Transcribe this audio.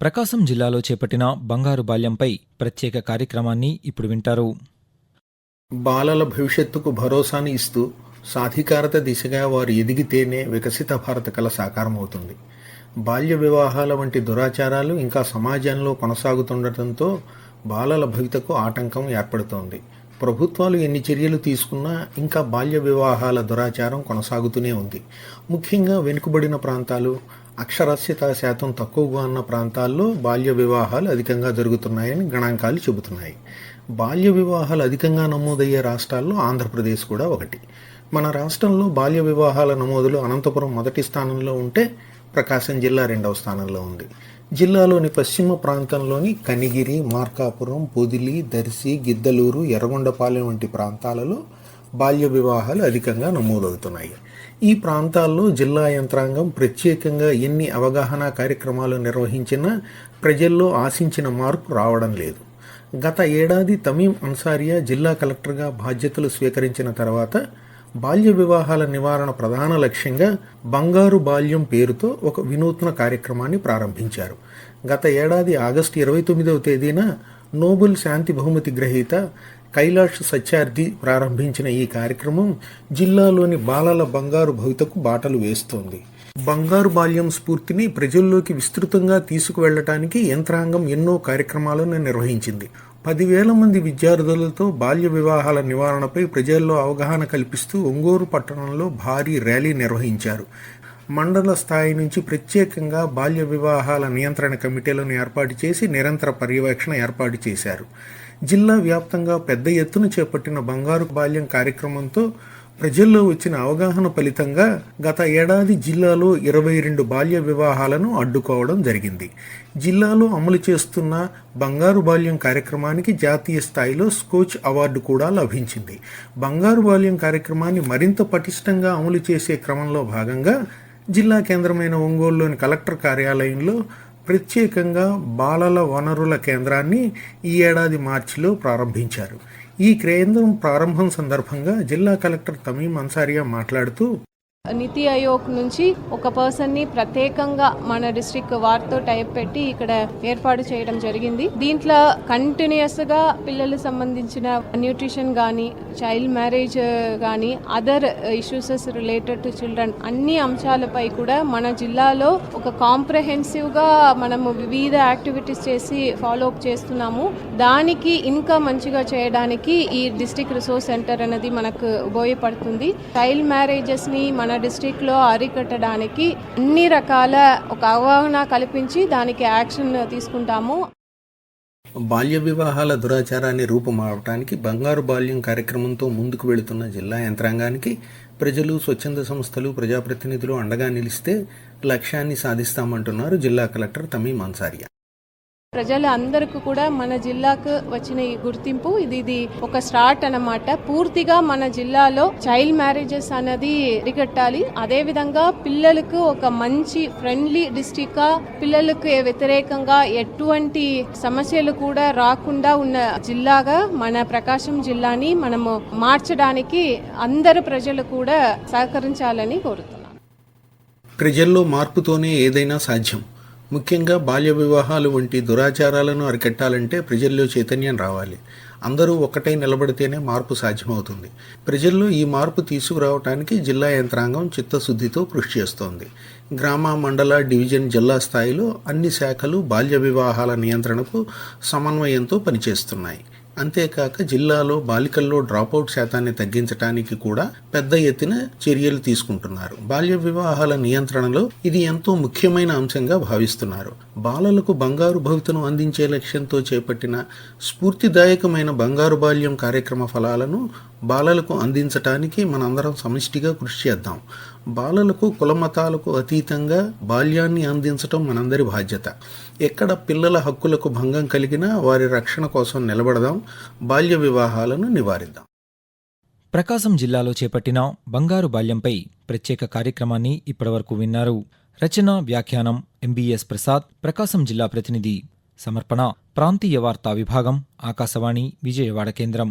ప్రకాశం జిల్లాలో చేపట్టిన బంగారు బాల్యంపై ప్రత్యేక కార్యక్రమాన్ని ఇప్పుడు వింటారు. బాలల భవిష్యత్తుకు భరోసాని ఇస్తూ సాధికారత దిశగా వారు ఎదిగితేనే వికసిత భారత కళ సాకారమవుతుంది. బాల్య వివాహాల వంటి దురాచారాలు ఇంకా సమాజంలో కొనసాగుతుండటంతో బాలల భవితకు ఆటంకం ఏర్పడుతోంది. ప్రభుత్వాలు ఎన్ని చర్యలు తీసుకున్నా ఇంకా బాల్య వివాహాల దురాచారం కొనసాగుతూనే ఉంది. ముఖ్యంగా వెనుకబడిన ప్రాంతాలు అక్షరాస్యత శాతం తక్కువగా ఉన్న ప్రాంతాల్లో బాల్య వివాహాలు అధికంగా జరుగుతున్నాయని గణాంకాలు చెబుతున్నాయి. బాల్య వివాహాలు అధికంగా నమోదయ్యే రాష్ట్రాల్లో ఆంధ్రప్రదేశ్ కూడా ఒకటి. మన రాష్ట్రంలో బాల్య వివాహాల నమోదులు అనంతపురం మొదటి స్థానంలో ఉంటే ప్రకాశం జిల్లా రెండవ స్థానంలో ఉంది. జిల్లాలోని పశ్చిమ ప్రాంతంలోని కనిగిరి మార్కాపురం పొదిలి దర్శి గిద్దలూరు ఎర్రగొండపాలెం వంటి ప్రాంతాలలో బాల్య వివాహాలు అధికంగా నమోదవుతున్నాయి. ఈ ప్రాంతాల్లో జిల్లా యంత్రాంగం ప్రత్యేకంగా ఎన్ని అవగాహన కార్యక్రమాలు నిర్వహించినా ప్రజల్లో ఆశించిన మార్పు రావడం లేదు. గత ఏడాది తమీం అన్సారియా జిల్లా కలెక్టర్గా బాధ్యతలు స్వీకరించిన తర్వాత బాల్య వివాహాల నివారణ ప్రధాన లక్ష్యంగా బంగారు బాల్యం పేరుతో ఒక వినూత్న కార్యక్రమాన్ని ప్రారంభించారు. గత ఏడాది ఆగస్టు ఇరవై తొమ్మిదవ తేదీన నోబెల్ శాంతి బహుమతి గ్రహీత కైలాష్ సత్యార్థి ప్రారంభించిన ఈ కార్యక్రమం జిల్లాలోని బాలల బంగారు భవితకు బాటలు వేస్తోంది. బంగారు బాల్యం స్ఫూర్తిని ప్రజల్లోకి విస్తృతంగా తీసుకువెళ్ళటానికి యంత్రాంగం ఎన్నో కార్యక్రమాలను నిర్వహించింది. పదివేల మంది విద్యార్థులతో బాల్య వివాహాల నివారణపై ప్రజల్లో అవగాహన కల్పిస్తూ ఒంగోరు పట్టణంలో భారీ ర్యాలీ నిర్వహించారు. మండల స్థాయి నుంచి ప్రత్యేకంగా బాల్య వివాహాల నియంత్రణ కమిటీలను ఏర్పాటు చేసి నిరంతర పర్యవేక్షణ ఏర్పాటు చేశారు. జిల్లా వ్యాప్తంగా పెద్ద ఎత్తున చేపట్టిన బంగారు బాల్యం కార్యక్రమంతో ప్రజల్లో వచ్చిన అవగాహన ఫలితంగా గత ఏడాది జిల్లాలో ఇరవై రెండు బాల్య వివాహాలను అడ్డుకోవడం జరిగింది. జిల్లాలో అమలు చేస్తున్న బంగారు బాల్యం కార్యక్రమానికి జాతీయ స్థాయిలో స్కోచ్ అవార్డు కూడా లభించింది. బంగారు బాల్యం కార్యక్రమాన్ని మరింత పటిష్టంగా అమలు చేసే క్రమంలో భాగంగా జిల్లా కేంద్రమైన ఒంగోలులోని కలెక్టర్ కార్యాలయంలో ప్రత్యేకంగా బాలల వనరుల కేంద్రాన్ని ఈ ఏడాది మార్చిలో ప్రారంభించారు. ఈ కేంద్రం ప్రారంభం సందర్భంగా జిల్లా కలెక్టర్ తమీం అన్సారియా మాట్లాడుతూ నీతి ఆయోగ్ నుంచి ఒక పర్సన్ని ప్రత్యేకంగా మన డిస్ట్రిక్ట్ వారితో టైప్ పెట్టి ఇక్కడ ఏర్పాటు చేయడం జరిగింది. దీంట్లో కంటిన్యూస్గా పిల్లలకు సంబంధించిన న్యూట్రిషన్ కానీ చైల్డ్ మ్యారేజ్ కానీ other issues related to children అన్ని అంశాలపై కూడా మన జిల్లాలో ఒక కాంప్రహెన్సివ్గా మనము వివిధ యాక్టివిటీస్ చేసి ఫాలో అప్ చేస్తున్నాము. దానికి ఇంకా మంచిగా చేయడానికి ఈ డిస్ట్రిక్ట్ రిసోర్స్ సెంటర్ అనేది మనకు ఉపయోగపడుతుంది. చైల్డ్ మ్యారేజెస్ని మన డిస్టిక్లో అరికట్టడానికి అన్ని రకాల ఒక అవగాహన కల్పించి దానికి యాక్షన్ తీసుకుంటాము. బాల్య వివాహాల దురాచారాన్ని రూపుమావటానికి బంగారు బాల్యం కార్యక్రమంతో ముందుకు వెళుతున్న జిల్లా యంత్రాంగానికి ప్రజలు స్వచ్ఛంద సంస్థలు ప్రజాప్రతినిధులు అండగా నిలిస్తే లక్ష్యాన్ని సాధిస్తామంటున్నారు జిల్లా కలెక్టర్ తమీం అన్సారియా ప్రజలు అందరికీ కూడా మన జిల్లాకు వచ్చిన ఈ గుర్తింపు ఇది ఇది ఒక స్టార్ట్ అన్నమాట. పూర్తిగా మన జిల్లాలో చైల్డ్ మ్యారేజెస్ అనేది అరికట్టాలి. అదే విధంగా పిల్లలకు ఒక మంచి ఫ్రెండ్లీ డిస్టిక్గా పిల్లలకు వ్యతిరేకంగా ఎటువంటి సమస్యలు కూడా రాకుండా ఉన్న జిల్లాగా మన ప్రకాశం జిల్లాని మనము మార్చడానికి అందరు ప్రజలు కూడా సహకరించాలని కోరుతున్నాను. ప్రజల్లో మార్పుతోనే ఏదైనా సాధ్యం. ముఖ్యంగా బాల్య వివాహాలు వంటి దురాచారాలను అరికట్టాలంటే ప్రజల్లో చైతన్యం రావాలి. అందరూ ఒక్కటై నిలబడితేనే మార్పు సాధ్యమవుతుంది. ప్రజల్లో ఈ మార్పు తీసుకురావడానికి జిల్లా యంత్రాంగం చిత్తశుద్ధితో కృషి చేస్తోంది. గ్రామ మండల డివిజన్ జిల్లా స్థాయిలో అన్ని శాఖలు బాల్య వివాహాల నియంత్రణకు సమన్వయంతో పనిచేస్తున్నాయి. అంతేకాక జిల్లాలో బాలికల్లో డ్రాపౌట్ శాతాన్ని తగ్గించడానికి కూడా పెద్ద ఎత్తున చర్యలు తీసుకుంటున్నారు. బాల్య వివాహాల నియంత్రణలో ఇది ఎంతో ముఖ్యమైన అంశంగా భావిస్తున్నారు. బాలలకు బంగారు భవితను అందించే లక్ష్యంతో చేపట్టిన స్ఫూర్తిదాయకమైన బంగారు బాల్యం కార్యక్రమ ఫలాలను బాలలకు అందించటానికి మనందరం సమిష్టిగా కృషి చేద్దాం. బాలలకు కులమతాలకు అతీతంగా బాల్యాన్ని అందించటం మనందరి బాధ్యత. ఎక్కడ పిల్లల హక్కులకు భంగం కలిగినా వారి రక్షణ కోసం నిలబడదాం బాల్య వివాహాలను నివారిద్దాం. ప్రకాశం జిల్లాలో చేపట్టిన బంగారు బాల్యంపై ప్రత్యేక కార్యక్రమాన్ని ఇప్పటివరకు విన్నారు. రచన వ్యాఖ్యానం ఎంబీఎస్ ప్రసాద్ ప్రకాశం జిల్లా ప్రతినిధి సమర్పణ ప్రాంతీయ వార్తా విభాగం ఆకాశవాణి విజయవాడ కేంద్రం.